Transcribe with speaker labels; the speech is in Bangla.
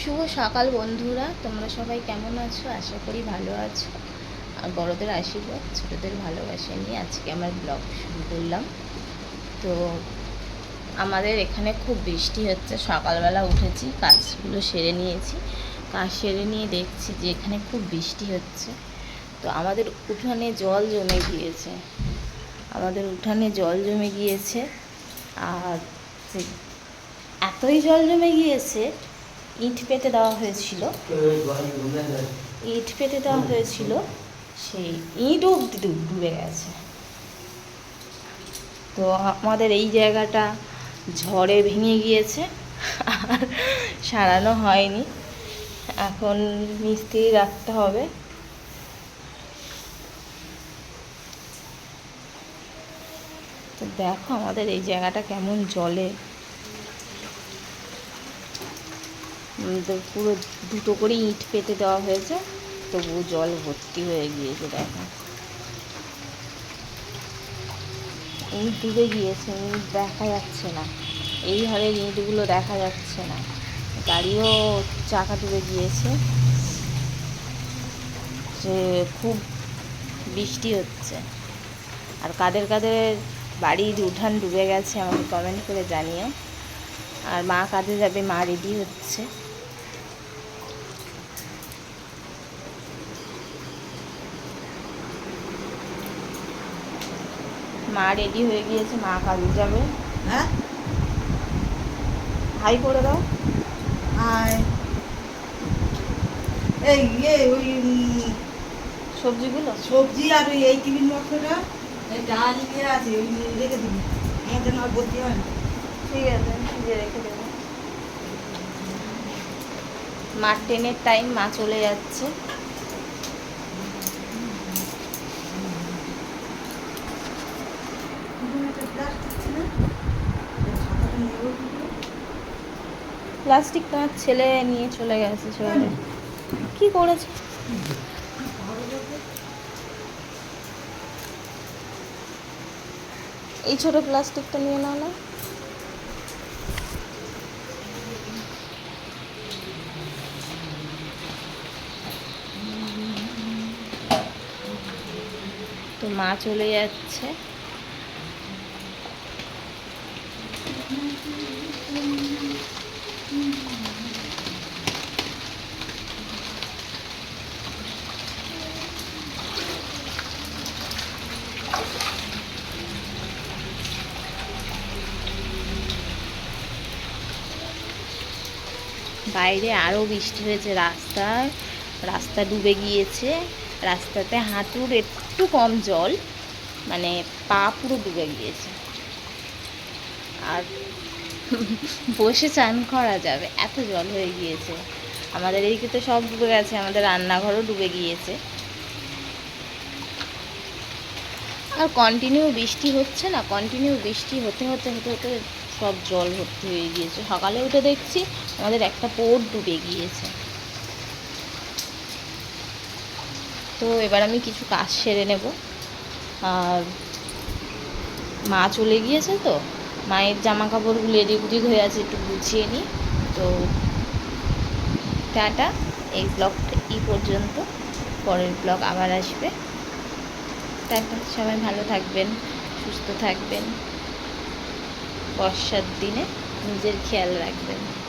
Speaker 1: শুভ সকাল বন্ধুরা, তোমরা সবাই কেমন আছো? আশা করি ভালো আছো। আর বড়দের আশীর্বাদ, ছোটদের ভালোবাসা নিয়ে আজকে আমার ব্লগ শুরু করলাম। তো আমাদের এখানে খুব বৃষ্টি হচ্ছে, সকালবেলা উঠেছি, কাজগুলো সেরে নিয়েছি। কাজ সেরে নিয়ে দেখছি যে এখানে খুব বৃষ্টি হচ্ছে। তো আমাদের উঠানে জল জমে গিয়েছে। আমাদের উঠানে জল জমে গিয়েছে। আর এতই জল জমে গিয়েছে ইট পেতে দেওয়া হয়েছিল। ইট পেতে দেওয়া হয়েছিল, সেই ইট অব্দি ডুব- গেছে। তো আমাদের এই জায়গাটা ঝড়ে ভেঙে গিয়েছে, আর সারানো হয়নি। এখন মিস্ত্রি রাখতে হবে। তো দেখো আমাদের এই জায়গাটা কেমন জলে উম, তো পুরো দুটো করে ইট পেতে দেওয়া হয়েছে তবু জল ভর্তি হয়ে গিয়েছে, দেখো। ইট ডুবে গিয়েছে ইট দেখা যাচ্ছে না। এই হারের ইটগুলো দেখা যাচ্ছে না। গাড়িও চাকা ডুবে গিয়েছে। যে খুব বৃষ্টি হচ্ছে। আর কাদের কাদের বাড়ির উঠান ডুবে গেছে, আমাকে কমেন্ট করে জানিও। আর মা কাজে যাবে, মা রেডি হচ্ছে। মা রেডি হয়ে গিয়েছে মা কাজে যাবে।
Speaker 2: হ্যাঁ?
Speaker 1: হাই করে দাও।
Speaker 2: আর এই ইয়ে ওই
Speaker 1: সবজিগুলো?
Speaker 2: সবজি আর ওই এই টিফিন বক্সটা এই ডাল ইয়ে আছে ওই রেখে দিবি। আমার যেন আর বলতে হয় না।
Speaker 1: ঠিক আছে ফ্রিজে রেখে দেবো। মার ট্রেনের টাইম মা চলে যাচ্ছে
Speaker 2: এখানে একটা plastic ছিল, ওই খাতাটা নেব কি করে?
Speaker 1: প্লাস্টিক তোমার ছেলে নিয়ে চলে গেছে চলে কি করেছে? এই ছোট প্লাস্টিকটা নিয়ে নাও না। তো মা চলে যাচ্ছে। বাইরে আরও বৃষ্টি হয়েছে রাস্তায় রাস্তা ডুবে গিয়েছে। রাস্তাতে হাঁটুর একটু কম জল মানে পা পুরো ডুবে গিয়েছে। আর বসে চান করা যাবে, এত জল হয়ে গিয়েছে। আমাদের এইদিকে তো সব ডুবে গেছে, আমাদের রান্নাঘরও ডুবে গিয়েছে। আর কন্টিনিউ বৃষ্টি হচ্ছে না কন্টিনিউ বৃষ্টি হতে হতে হতে হতে সব জল ভর্তি হয়ে গিয়েছে। সকালে উঠে দেখছি আমাদের একটা পোট ডুবে গিয়েছে। তো এবার আমি কিছু কাজ সেরে নেব। আর মা চলে গিয়েছে তো মায়ের জামা কাপড়গুলো এদিক ওদিক হয়ে আছে, একটু গুছিয়ে নিই। তো টাটা, এই ব্লগটা এই পর্যন্ত। পরের ব্লগ আবার আসবে। টাটা, সবাই ভালো থাকবেন, সুস্থ থাকবেন। বর্ষার দিনে নিজের খেয়াল রাখবেন।